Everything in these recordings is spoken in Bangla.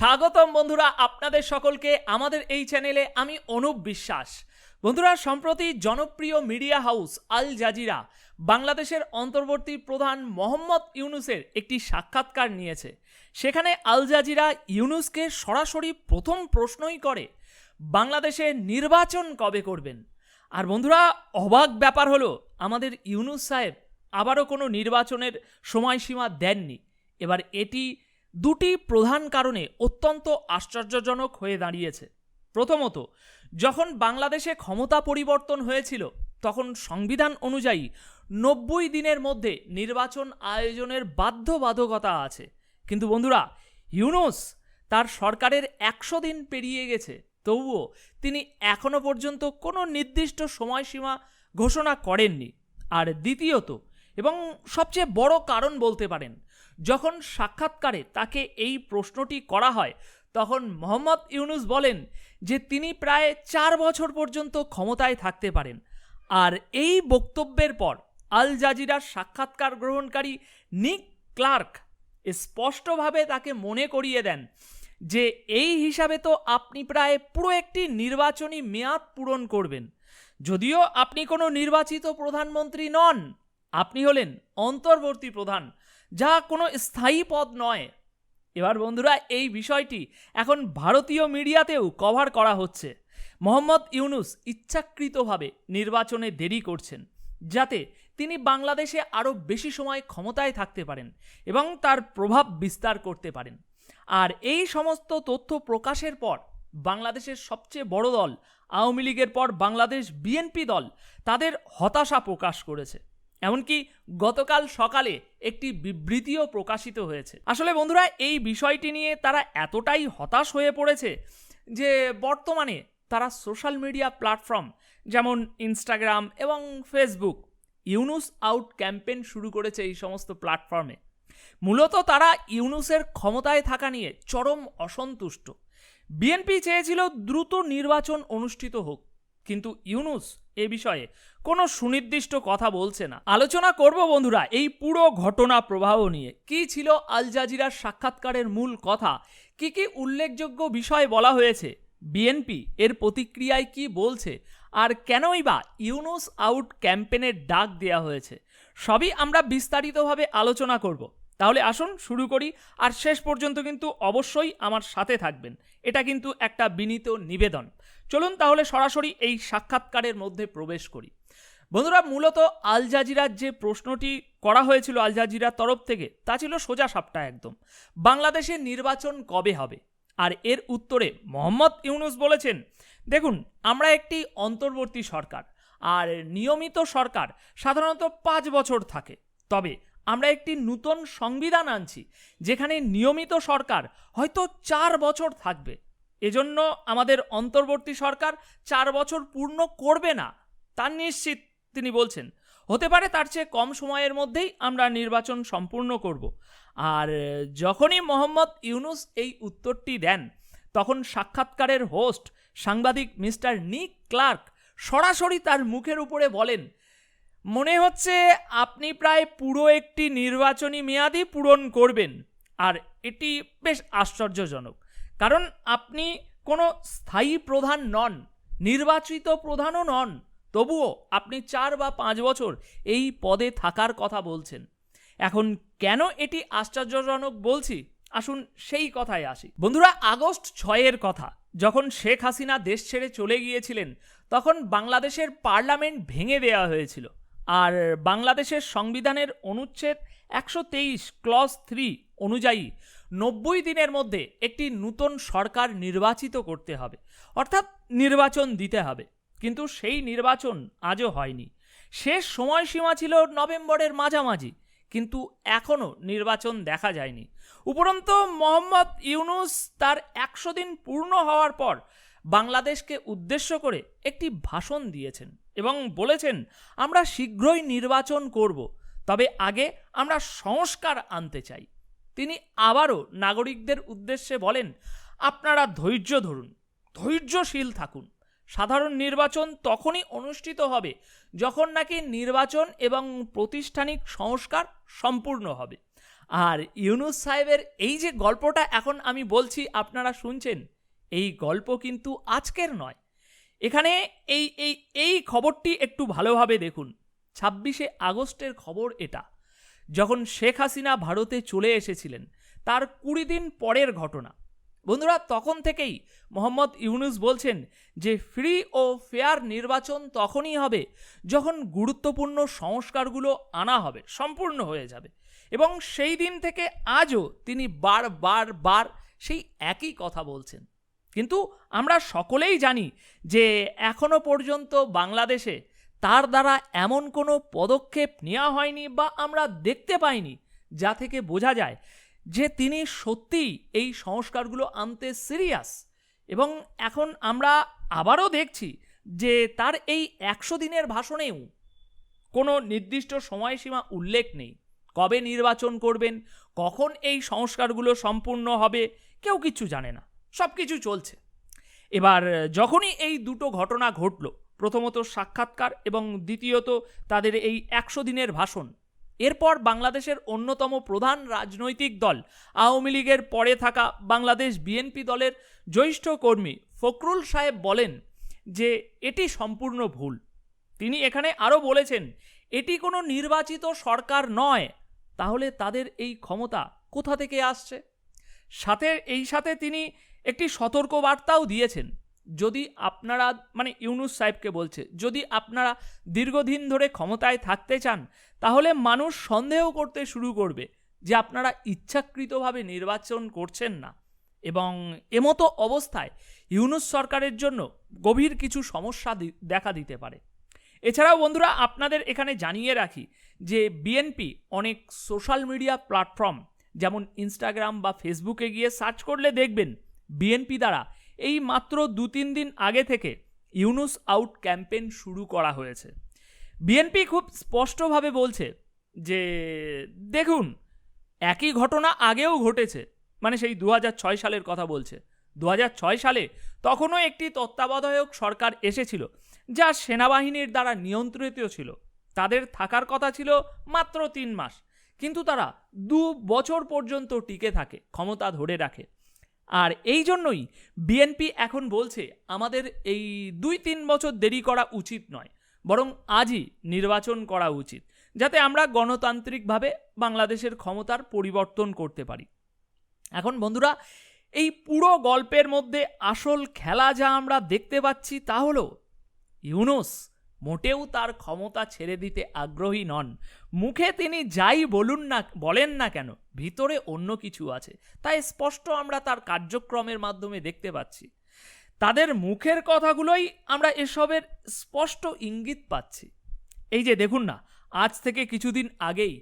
স্বাগতম বন্ধুরা আপনাদের সকলকে আমাদের এই চ্যানেলে আমি অনুপ বিশ্বাস। বন্ধুরা, সম্প্রতি জনপ্রিয় মিডিয়া হাউস আল জাজিরা বাংলাদেশের অন্তর্বর্তী প্রধান মোহাম্মদ ইউনুসের একটি সাক্ষাৎকার নিয়েছে। সেখানে আল জাজিরা ইউনুসকে সরাসরি প্রথম প্রশ্নই করে, বাংলাদেশে নির্বাচন কবে করবেন? আর বন্ধুরা, অবাক ব্যাপার হলো, আমাদের ইউনুস সাহেব আবারও কোনো নির্বাচনের সময়সীমা দেননি। এবার এটি দুটি প্রধান কারণে অত্যন্ত আশ্চর্যজনক হয়ে দাঁড়িয়েছে। প্রথমত, যখন বাংলাদেশে ক্ষমতা পরিবর্তন হয়েছিল, তখন সংবিধান অনুযায়ী নব্বই দিনের মধ্যে নির্বাচন আয়োজনের বাধ্যবাধকতা আছে। কিন্তু বন্ধুরা, ইউনুস তার সরকারের একশো দিন পেরিয়ে গেছে, তবুও তিনি এখনও পর্যন্ত কোনো নির্দিষ্ট সময়সীমা ঘোষণা করেননি। আর দ্বিতীয়ত, এবং সবচেয়ে বড় কারণ বলতে পারেন যখন সাক্ষাৎকারে তাকে এই প্রশ্নটি করা হয়, তখন মোহাম্মদ ইউনুস বলেন যে তিনি প্রায় চার বছর পর্যন্ত ক্ষমতায় থাকতে পারেন। আর এই বক্তব্যের পর আল জাজিরার সাক্ষাৎকার গ্রহণকারী নিক ক্লার্ক স্পষ্টভাবে তাকে মনে করিয়ে দেন যে এই হিসাবে তো আপনি প্রায় পুরো একটি নির্বাচনী মেয়াদ পূরণ করবেন। যদিও আপনি কোনো নির্বাচিত প্রধানমন্ত্রী নন, আপনি হলেন অন্তর্বর্তী প্রধান। যা কোনো স্থায়ী পদ নয়। এবার বন্ধুরা, এই বিষয়টি এখন ভারতীয় মিডিয়াতেও কভার করা হচ্ছে। মোহাম্মদ ইউনুস ইচ্ছাকৃতভাবে নির্বাচনে দেরি করছেন, যাতে তিনি বাংলাদেশে আরও বেশি সময় ক্ষমতায় থাকতে পারেন এবং তার প্রভাব বিস্তার করতে পারেন। আর এই সমস্ত তথ্য প্রকাশের পর বাংলাদেশের সবচেয়ে বড় দল, আওয়ামী লীগের পর বাংলাদেশ বিএনপি দল, তাদের হতাশা প্রকাশ করেছে। এমনকি গতকাল সকালে একটি বিবৃতিও প্রকাশিত হয়েছে। আসলে বন্ধুরা, এই বিষয়টি নিয়ে তারা এতটাই হতাশ হয়ে পড়েছে যে বর্তমানে তারা সোশ্যাল মিডিয়া প্ল্যাটফর্ম যেমন ইনস্টাগ্রাম এবং ফেসবুক, ইউনুস আউট ক্যাম্পেন শুরু করেছে এই সমস্ত প্ল্যাটফর্মে। মূলত তারা ইউনুসের ক্ষমতায় থাকা নিয়ে চরম অসন্তুষ্ট। বিএনপি চেয়েছিল দ্রুত নির্বাচন অনুষ্ঠিত হোক। কিন্তু ইউনুস এ বিষয়ে কোনো সুনির্দিষ্ট কথা বলছে না। আলোচনা করব বন্ধুরা, এই পুরো ঘটনা প্রবাহ নিয়ে। কি ছিল আল জাজিরার সাক্ষাৎকারের মূল কথা? কি কি উল্লেখযোগ্য বিষয় বলা হয়েছে? বিএনপি এর প্রতিক্রিয়ায় কি বলছে? আর কেনই বা ইউনুস আউট ক্যাম্পেনের ডাক দেওয়া হয়েছে? সবই আমরা বিস্তারিতভাবে আলোচনা করব। তাহলে আসুন, শুরু করি, আর শেষ পর্যন্ত কিন্তু অবশ্যই আমার সাথে থাকবেন। এটা কিন্তু একটা বিনীত নিবেদন। চলুন তাহলে সরাসরি এই সাক্ষাৎকারের মধ্যে প্রবেশ করি। বন্ধুরা, মূলত আল জাজিরার যে প্রশ্নটি করা হয়েছিল আল জাজিরার তরফ থেকে, তা ছিল সোজা সাপটা একদম। বাংলাদেশে নির্বাচন কবে হবে? আর এর উত্তরে মোহাম্মদ ইউনুস বলেছেন, দেখুন, আমরা একটি অন্তর্বর্তী সরকার, আর নিয়মিত সরকার সাধারণত পাঁচ বছর থাকে। তবে আমরা একটি নূতন সংবিধান আনছি, যেখানে নিয়মিত সরকার হয়তো চার বছর থাকবে। এজন্য আমাদের অন্তর্বর্তী সরকার চার বছর পূর্ণ করবে না তার নিশ্চিত, তিনি বলছেন। হতে পারে তার চেয়ে কম সময়ের মধ্যেই আমরা নির্বাচন সম্পূর্ণ করব। আর যখনই মোহাম্মদ ইউনুস এই উত্তরটি দেন, তখন সাক্ষাৎকারের হোস্ট, সাংবাদিক মিস্টার নিক ক্লার্ক সরাসরি তার মুখের উপরে বলেন, মনে হচ্ছে আপনি প্রায় পুরো একটি নির্বাচনী মেয়াদই পূরণ করবেন। আর এটি বেশ আশ্চর্যজনক। কারণ আপনি কোনো স্থায়ী প্রধান নন, নির্বাচিত প্রধানও নন, তবুও আপনি চার বা পাঁচ বছর এই পদে থাকার কথা বলছেন। এখন কেন এটি আশ্চর্যজনক বলছি? আসুন সেই কথায় আসি। বন্ধুরা, আগস্ট ছয়ের কথা। যখন শেখ হাসিনা দেশ ছেড়ে চলে গিয়েছিলেন, তখন বাংলাদেশের পার্লামেন্ট ভেঙে দেওয়া হয়েছিল। আর বাংলাদেশের সংবিধানের অনুচ্ছেদ একশো তেইশ ক্লস থ্রি অনুযায়ী নব্বই দিনের মধ্যে একটি নূতন সরকার নির্বাচিত করতে হবে। অর্থাৎ নির্বাচন দিতে হবে। কিন্তু সেই নির্বাচন আজও হয়নি। শেষ সময়সীমা ছিল নভেম্বরের মাঝামাঝি, কিন্তু এখনও নির্বাচন দেখা যায়নি। উপরন্তু মোহাম্মদ ইউনুস তার একশো দিন পূর্ণ হওয়ার পর বাংলাদেশকে উদ্দেশ্য করে একটি ভাষণ দিয়েছেন এবং বলেছেন, আমরা শীঘ্রই নির্বাচন করব, তবে আগে আমরা সংস্কার আনতে চাই। তিনি আবারও নাগরিকদের উদ্দেশ্যে বলেন, আপনারা ধৈর্য ধরুন, ধৈর্যশীল থাকুন। সাধারণ নির্বাচন তখনই অনুষ্ঠিত হবে যখন নাকি নির্বাচন এবং প্রতিষ্ঠানিক সংস্কার সম্পূর্ণ হবে। আর ইউনুস সাহেবের এই যে গল্পটা এখন আমি বলছি, আপনারা শুনছেন, এই গল্প কিন্তু আজকের নয়। এখানে এই এই এই খবরটি একটু ভালোভাবে দেখুন। ছাব্বিশে আগস্টের খবর এটা। যখন শেখ হাসিনা ভারতে চলে এসেছিলেন, তার কুড়ি দিন পরের ঘটনা। বন্ধুরা, তখন থেকেই মোহাম্মদ ইউনুস বলছেন যে, ফ্রি ও ফেয়ার নির্বাচন তখনই হবে যখন গুরুত্বপূর্ণ সংস্কারগুলো আনা হবে, সম্পূর্ণ হয়ে যাবে। এবং সেই দিন থেকে আজও তিনি বার বার বার সেই একই কথা বলছেন। কিন্তু আমরা সকলেই জানি যে, এখনও পর্যন্ত বাংলাদেশে তার দ্বারা এমন কোনো পদক্ষেপ নেওয়া হয়নি বা আমরা দেখতে পাইনি, যা থেকে বোঝা যায় যে তিনি সত্যিই এই সংস্কারগুলো আনতে সিরিয়াস এবং এখন আমরা আবারও দেখছি যে তার এই একশো দিনের ভাষণেও কোনো নির্দিষ্ট সময়সীমা উল্লেখ নেই। কবে নির্বাচন করবেন, কখন এই সংস্কারগুলো সম্পূর্ণ হবে, কেউ কিছু জানে না। সব কিছু চলছে। এবার যখনই এই দুটো ঘটনা ঘটল প্রথমত সাক্ষাৎকার এবং দ্বিতীয়ত তাদের এই একশো দিনের ভাষণ। এরপর বাংলাদেশের অন্যতম প্রধান রাজনৈতিক দল, আওয়ামী লীগের পরে থাকা বাংলাদেশ বিএনপি দলের জ্যৈষ্ঠ কর্মী ফখরুল সাহেব বলেন যে, এটি সম্পূর্ণ ভুল। তিনি এখানে আরও বলেছেন, এটি কোনো নির্বাচিত সরকার নয়। তাহলে তাদের এই ক্ষমতা কোথা থেকে আসছে? সাথে, এই সাথে তিনি একটি সতর্ক বার্তাও দিয়েছেন। যদি আপনারা মানে ইউনুস সাহেবকে বলছে, যদি আপনারা দীর্ঘদিন ধরে ক্ষমতায় থাকতে চান, তাহলে মানুষ সন্দেহ করতে শুরু করবে যে আপনারা ইচ্ছাকৃতভাবে নির্বাচন করছেন না। এবং এমতো অবস্থায় ইউনুস সরকারের জন্য গভীর কিছু সমস্যা দেখা দিতে পারে। এছাড়াও বন্ধুরা, আপনাদের এখানে জানিয়ে রাখি যে বিএনপি অনেক সোশ্যাল মিডিয়া প্ল্যাটফর্ম, যেমন ইনস্টাগ্রাম বা ফেসবুকে গিয়ে সার্চ করলে দেখবেন বিএনপি দ্বারা এই মাত্র দু তিন দিন আগে থেকে ইউনুস আউট ক্যাম্পেইন শুরু করা হয়েছে। বিএনপি খুব স্পষ্টভাবে বলছে যে, দেখুন, একই ঘটনা আগেও ঘটেছে। মানে সেই দু সালের কথা বলছে। দু সালে তখনও একটি তত্ত্বাবধায়ক সরকার এসেছিল, যা সেনাবাহিনীর দ্বারা নিয়ন্ত্রিত ছিল। তাদের থাকার কথা ছিল মাত্র তিন মাস। কিন্তু তারা দু বছর পর্যন্ত টিকে থাকে, ক্ষমতা ধরে রাখে। আর এই জন্যই বিএনপি এখন বলছে, আমাদের এই দুই তিন বছর দেরি করা উচিত নয়, বরং আজই নির্বাচন করা উচিত, যাতে আমরা গণতান্ত্রিকভাবে বাংলাদেশের ক্ষমতার পরিবর্তন করতে পারি। এখন বন্ধুরা, এই পুরো গল্পের মধ্যে আসল খেলা যা আমরা দেখতে পাচ্ছি তা হলো ইউনুস। মোটেও তার ক্ষমতা ছেড়ে দিতে আগ্রহী নন। মুখে তিনি যাই বলুন না, বলেন না কেন, ভিতরে অন্য কিছু আছে। তাই স্পষ্ট আমরা তার কার্যক্রমের মাধ্যমে দেখতে পাচ্ছি। তাদের মুখের কথাগুলোই আমরা এসবের স্পষ্ট ইঙ্গিত পাচ্ছি। এই যে দেখুন না, আজ থেকে কিছুদিন আগেই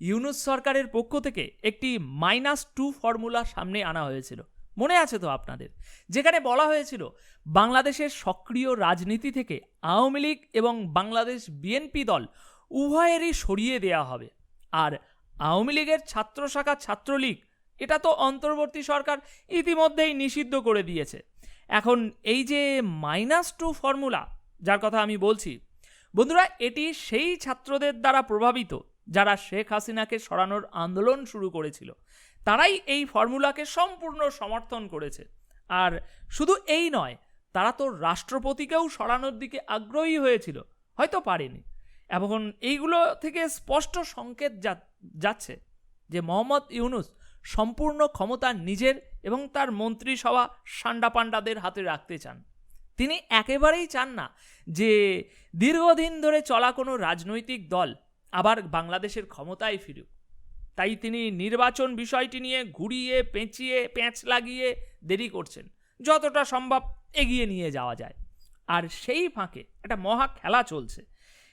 ইউনুস সরকারের পক্ষ থেকে একটি মাইনাস টু ফর্মুলা সামনে আনা হয়েছিল। মনে আছে তো আপনাদের? যেখানে বলা হয়েছিল বাংলাদেশের সক্রিয় রাজনীতি থেকে আওয়ামী লীগ এবং বাংলাদেশ বিএনপি দল উভয়েরই সরিয়ে দেওয়া হবে। আর আওয়ামী লীগের ছাত্র শাখা ছাত্রলীগ, এটা তো অন্তর্বর্তী সরকার ইতিমধ্যেই নিষিদ্ধ করে দিয়েছে। এখন এই যে মাইনাস টু ফর্মুলা যার কথা আমি বলছি, বন্ধুরা, এটি সেই ছাত্রদের দ্বারা প্রভাবিত যারা শেখ হাসিনাকে সরানোর আন্দোলন শুরু করেছিল। তারাই এই ফর্মুলাকে সম্পূর্ণ সমর্থন করেছে। আর শুধু এই নয়, তারা তো রাষ্ট্রপতিকেও সরানোর দিকে আগ্রহী হয়েছিল, হয়তো পারেনি। এবং এইগুলো থেকে স্পষ্ট সংকেত যাচ্ছে যে মোহাম্মদ ইউনুস সম্পূর্ণ ক্ষমতা নিজের এবং তার মন্ত্রিসভা সান্ডা পান্ডাদের হাতে রাখতে চান। তিনি একেবারেই চান না যে দীর্ঘদিন ধরে চলা কোনো রাজনৈতিক দল আবার বাংলাদেশের ক্ষমতায় ফিরুক। তাই তিনি নির্বাচন বিষয়টি নিয়ে ঘুরিয়ে, পেঁচিয়ে প্যাঁচ লাগিয়ে দেরি করছেন। যতটা সম্ভব এগিয়ে নিয়ে যাওয়া যায়। আর সেই ফাঁকে একটা মহা খেলা চলছে।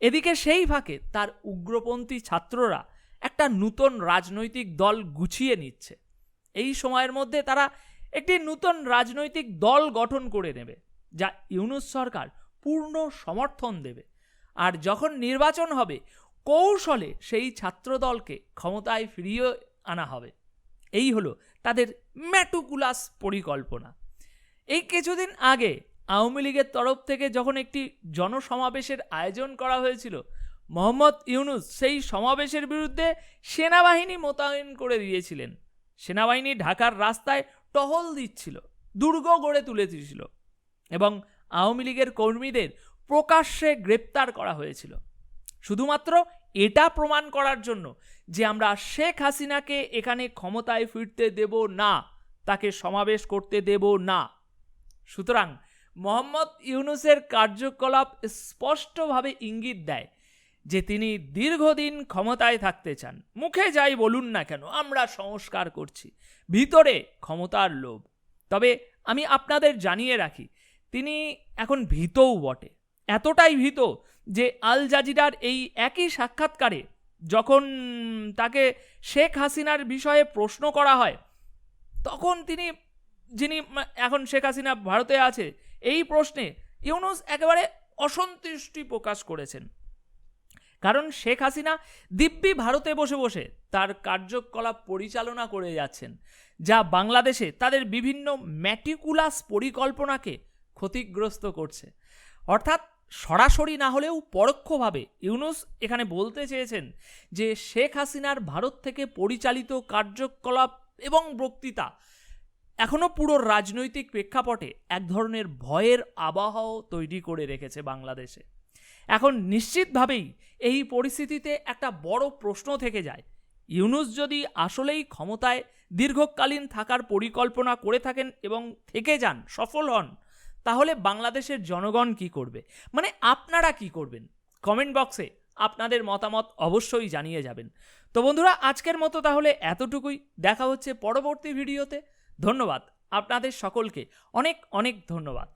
এদিকে সেই ফাঁকে তার উগ্রপন্থী ছাত্ররা একটা নূতন রাজনৈতিক দল গুছিয়ে নিচ্ছে। এই সময়ের মধ্যে তারা একটি নূতন রাজনৈতিক দল গঠন করে নেবে, যা ইউনুস সরকার পূর্ণ সমর্থন দেবে। আর যখন নির্বাচন হবে কৌশলে সেই ছাত্রদলকে ক্ষমতায় ফিরিয়ে আনা হবে। এই হলো তাদের ম্যাটুকুলাস পরিকল্পনা। এই কিছুদিন আগে আওয়ামী লীগের তরফ থেকে যখন একটি জনসমাবেশের আয়োজন করা হয়েছিল, মোহাম্মদ ইউনুস সেই সমাবেশের বিরুদ্ধে সেনাবাহিনী মোতায়েন করে দিয়েছিলেন। সেনাবাহিনী ঢাকার রাস্তায় টহল দিচ্ছিল, দুর্গ গড়ে তুলে দিয়েছিল এবং আওয়ামী লীগের কর্মীদের প্রকাশ্যে গ্রেপ্তার করা হয়েছিল। শুধুমাত্র এটা প্রমাণ করার জন্য যে আমরা শেখ হাসিনাকে এখানে ক্ষমতায় ফিরতে দেব না, তাকে সমাবেশ করতে দেব না। সুতরাং মোহাম্মদ ইউনুসের কার্যকলাপ স্পষ্টভাবে ইঙ্গিত দেয় যে তিনি দীর্ঘদিন ক্ষমতায় থাকতে চান। মুখে যাই বলুন না কেন, আমরা সংস্কার করছি, ভিতরে ক্ষমতার লোভ। তবে আমি আপনাদের জানিয়ে রাখি, তিনি এখন ভীতও বটে। এতটাই ভীত যে আল জাজিরার এই একই সাক্ষাৎকারে যখন তাকে শেখ হাসিনার বিষয়ে প্রশ্ন করা হয়, তখন তিনি, যিনি এখন শেখ হাসিনা ভারতে আছে, এই প্রশ্নে ইউনুস একেবারে অসন্তুষ্টি প্রকাশ করেছেন। কারণ শেখ হাসিনা দিব্যি ভারতে বসে বসে তার কার্যকলাপ পরিচালনা করে যাচ্ছেন, যা বাংলাদেশে তাদের বিভিন্ন ম্যাটিকুলাস পরিকল্পনাকে ক্ষতিগ্রস্ত করছে। অর্থাৎ সরাসরি না হলেও পরোক্ষভাবে ইউনুস এখানে বলতে চেয়েছেন যে শেখ হাসিনার ভারত থেকে পরিচালিত কার্যকলাপ এবং বক্তৃতা এখনও পুরো রাজনৈতিক প্রেক্ষাপটে এক ধরনের ভয়ের আবহাওয়া তৈরি করে রেখেছে বাংলাদেশে। এখন নিশ্চিতভাবেই এই পরিস্থিতিতে একটা বড় প্রশ্ন থেকে যায়। ইউনুস যদি আসলেই ক্ষমতায় দীর্ঘকালীন থাকার পরিকল্পনা করে থাকেন এবং থেকে যান, সফল হন তাহলে বাংলাদেশের জনগণ কি করবে? মানে আপনারা কি করবেন? কমেন্ট বক্সে আপনাদের মতামত অবশ্যই জানিয়ে যাবেন। তো বন্ধুরা, আজকের মতো তাহলে এতটুকুই। দেখা হচ্ছে পরবর্তী ভিডিওতে। ধন্যবাদ। আপনাদের সকলকে অনেক অনেক ধন্যবাদ।